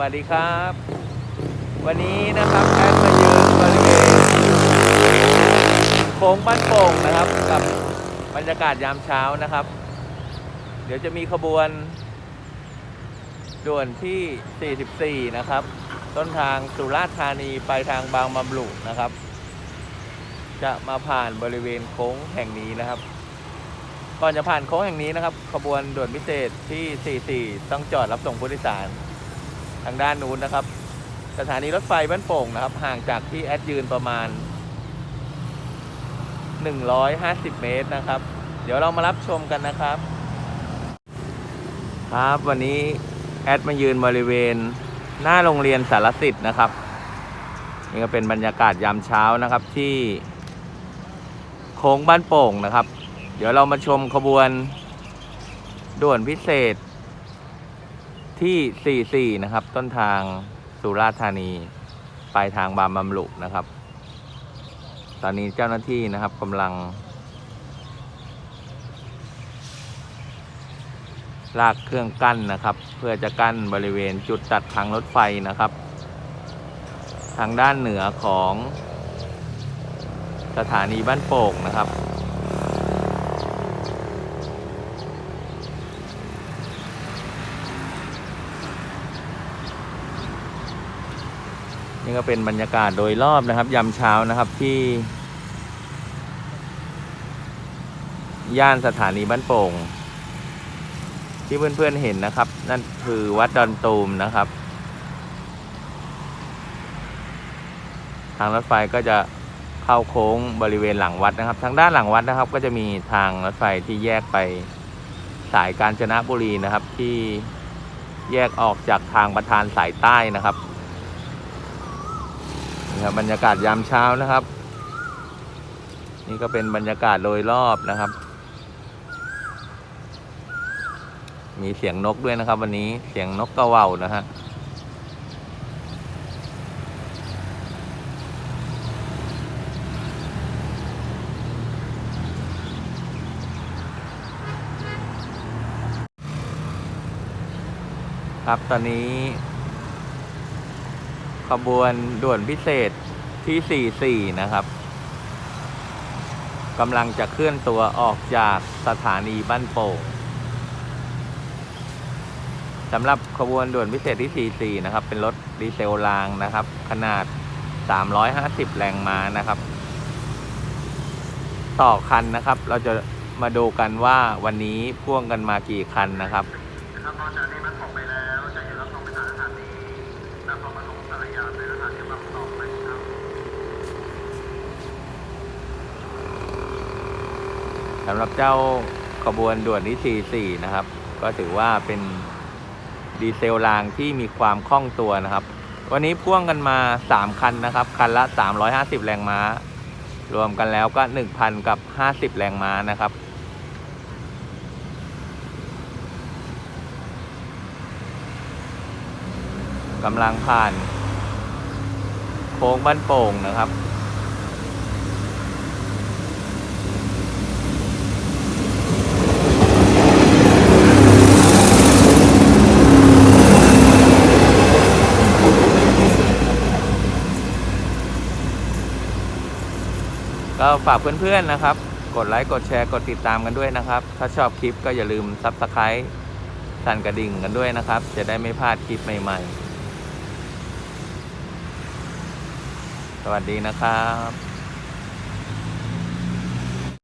วัสดีครับ วันนี้นะครับแอดมายืนบริเวณโค้งบ้านโป่งนะครับ กับบรรยากาศยามเช้านะครับ เดี๋ยวจะมีขบวน ด่วนที่ 44 นะครับ ต้นทางสุราษฎร์ธานีไปทางบางบำรุนะครับ จะมาผ่านบริเวณโค้งแห่งนี้นะครับก่อนจะผ่านโค้งแห่งนี้นะครับ ขบวนด่วนพิเศษที่ 44 ต้องจอดรับส่งผู้โดยสาร ทางด้านนู้นนะครับ สถานีรถไฟบ้านโป่งนะครับ ห่างจากที่แอดยืนประมาณ 150 เมตรนะครับ เดี๋ยวเรามารับชมกันนะครับ ครับวันนี้แอดมายืนบริเวณหน้าโรงเรียนสารสิทธิ์นะครับ นี่ก็เป็นบรรยากาศยามเช้านะครับที่โค้งบ้านโป่งนะครับ เดี๋ยวเรามาชมขบวนด่วนพิเศษ ที่ 44 นะครับ ต้นทางสุราษฎร์ธานี ปลายทางบางบำรุนะครับ ตอนนี้เจ้าหน้าที่นะครับกำลัง ลากเครื่องกั้นนะครับ เพื่อจะกั้นบริเวณจุดตัดทางรถไฟนะครับ ทางด้านเหนือของสถานีบ้านโป่งนะครับ นี่ก็เป็นบรรยากาศโดยรอบนะครับ ยามเช้านะครับที่ ย่านสถานีบ้านโป่ง ที่เพื่อนๆเห็นนะครับ นั่นคือวัดดอนตูมนะครับ ทางรถไฟก็จะเข้าโค้งบริเวณหลังวัดนะครับ ทางด้านหลังวัดนะครับ ก็จะมีทางรถไฟที่แยกไปสายกาญจนบุรีนะครับที่แยกออกจากทางประธานสายใต้นะครับ ครับบรรยากาศยามเช้านะครับ นี่ก็เป็นบรรยากาศโดยรอบนะครับ มีเสียงนกด้วยนะครับ วันนี้เสียงนกกระเหว่านะฮะครับ ตอนนี้ ขบวนด่วนพิเศษ ที่ 44 นะครับกำลังจะเคลื่อนตัวออกจากสถานีบ้านโป่งสำหรับขบวนด่วนพิเศษที่ 44 นะครับ เป็นรถดีเซลรางนะครับ ขนาด 350 แรงม้านะครับ ต่อคันนะครับ เราจะมาดูกันว่าวันนี้พ่วงกันมากี่คันนะครับไปแล้วจะเห็นรับส่งไปสถานีนครปฐมสารยาเป็นสถานีบส่งไปครับ สำหรับเจ้าขบวนด่วนที่ 44 นะครับ ก็ถือว่าเป็นดีเซลรางที่มีความคล่องตัวนะครับ วันนี้พ่วงกันมา 3 คันนะครับ คันละ 350 แรงม้า รวมกันแล้วก็ 1,000 กับ 50 แรงม้านะครับกำลังผ่าน โค้งบ้านโป่งนะครับ ฝากเพื่อนๆนะครับ กดไลค์กดแชร์กดติดตามกันด้วยนะครับ ถ้าชอบคลิปก็อย่าลืมซับสไครต์สั่นกระดิ่งกันด้วยนะครับ จะได้ไม่พลาดคลิปใหม่ๆ สวัสดีนะครับ